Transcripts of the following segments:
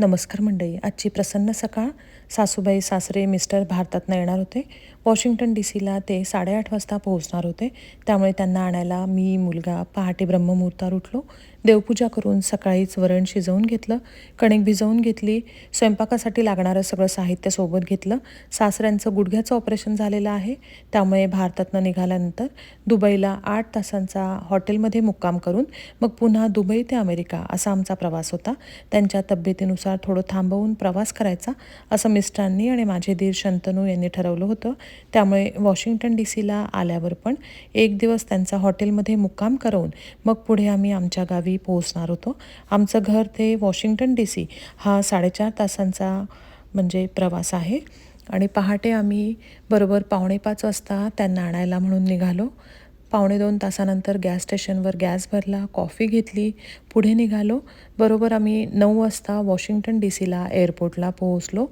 नमस्कार मंडळी आजची प्रसन्न सकाळ. सासूबाई सासरे मिस्टर भारतातनं येणार होते. वॉशिंग्टन डी सीला ते साडेआठ वाजता पोहोचणार होते. त्यामुळे त्यांना आणायला मी मुलगा पहाटे ब्रह्ममुहूर्तावर उठलो. देवपूजा करून सकाळीच वरण शिजवून घेतलं. कणिक भिजवून घेतली. स्वयंपाकासाठी लागणारं सगळं साहित्य सोबत घेतलं. सासऱ्यांचं गुडघ्याचं ऑपरेशन झालेलं आहे. त्यामुळे भारतातनं निघाल्यानंतर दुबईला आठ तासांचा हॉटेलमध्ये मुक्काम करून मग पुन्हा दुबई ते अमेरिका असा आमचा प्रवास होता. त्यांच्या तब्येतीनुसार थोडं थांबवून प्रवास करायचा असं मिस्टरांनी आणि माझे दीर शंतनू यांनी ठरवलं होतं. त्यामुळे वॉशिंग्टन डी सीला आल्यावर पण एक दिवस त्यांचा हॉटेलमध्ये मुक्काम करून मग पुढे आम्ही आमच्या गावी पोहोचणार होतो. आमचं घर ते वॉशिंग्टन डी सी हा साडेचार तासांचा म्हणजे प्रवास आहे. आणि पहाटे आम्ही बरोबर पावणेपाच वाजता त्यांना आणायला म्हणून निघालो. पावणे दोन तासानंतर गॅस स्टेशनवर गॅस भरला कॉफी घेतली पुढे निघालो. बरोबर आम्ही नऊ वाजता वॉशिंग्टन डी सीला एअरपोर्टला पोहोचलो.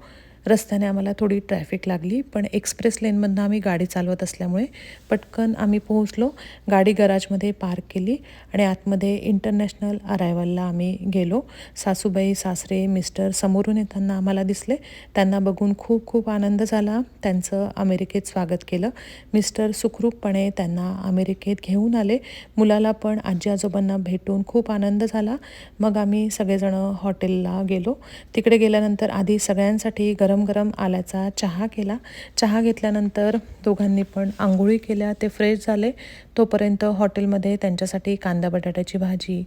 रस्त्याने आम्हाला थोडी ट्रॅफिक लागली पण एक्सप्रेस लेनमधनं आम्ही गाडी चालवत असल्यामुळे पटकन आम्ही पोहोचलो. गाडी गराजमध्ये पार्क केली आणि आतमध्ये इंटरनॅशनल अरायवलला आम्ही गेलो. सासूबाई सासरे मिस्टर समोरून येताना आम्हाला दिसले. त्यांना बघून खूप खूप आनंद झाला. त्यांचं अमेरिकेत स्वागत केलं. मिस्टर सुखरूपपणे त्यांना अमेरिकेत घेऊन आले. मुलाला पण आजी आजोबांना भेटून खूप आनंद झाला. मग आम्ही सगळेजणं हॉटेलला गेलो. तिकडे गेल्यानंतर आधी सगळ्यांसाठी गरम गरम गरम आल्याचा चहा केला. चहा घेतल्यानंतर दोघांनी पण आंघोळी केल्या. ते फ्रेश झाले. तोपर्यंत हॉटेलमध्ये त्यांच्यासाठी कांदा बटाट्याची भाजी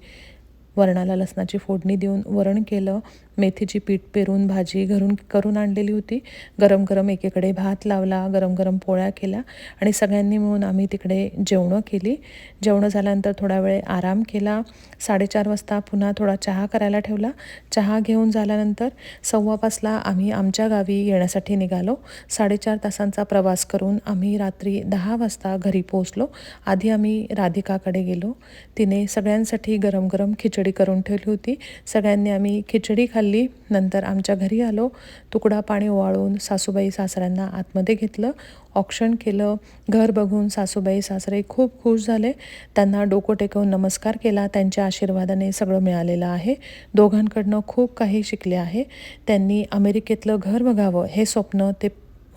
वरणाला लसणाची फोडणी देऊन वरण केलं. मेथीची पीठ पेरून भाजी घरून करून आणलेली होती. गरम गरम एकीकडे भात लावला गरम गरम पोळ्या केल्या आणि सगळ्यांनी मिळून आम्ही तिकडे जेवणं केली. जेवणं झाल्यानंतर थोडा वेळ आराम केला. साडेचार वाजता पुन्हा थोडा चहा करायला ठेवला. चहा घेऊन झाल्यानंतर सव्वा पाचला आम्ही आमच्या गावी येण्यासाठी निघालो. साडेचार तासांचा प्रवास करून आम्ही रात्री दहा वाजता घरी पोहोचलो. आधी आम्ही राधिकाकडे गेलो. तिने सगळ्यांसाठी गरम गरम खिचडी करून ठेवली होती. सगळ्यांनी आम्ही खिचडी खाल्ली नंतर आमच्या घरी आलो. तुकडा पाणी ओवाळून सासूबाई सासऱ्यांना आतमध्ये घेतलं. ऑक्शन केलं. घर बघून सासूबाई सासरे खूप खुश झाले. त्यांना डोकं टेकवून नमस्कार केला. त्यांच्या आशीर्वादाने सगळं मिळालेलं आहे. दोघांकडनं खूप काही शिकले आहे. त्यांनी अमेरिकेतलं घर बघावं हे स्वप्न ते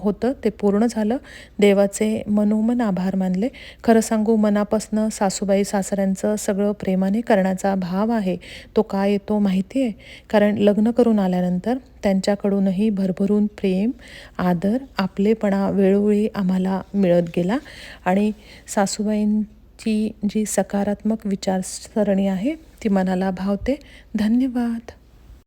होतं ते पूर्ण झालं. देवाचे मनोमन आभार मानले. खरं सांगू मनापासनं सासूबाई सासऱ्यांचं सगळं प्रेमाने करण्याचा भाव आहे. तो काय येतो माहिती आहे? कारण लग्न करून आल्यानंतर त्यांच्याकडूनही भरभरून प्रेम आदर आपलेपणा वेळोवेळी आम्हाला मिळत गेला. आणि सासूबाईंची जी सकारात्मक विचारसरणी आहे ती मनाला भावते. धन्यवाद.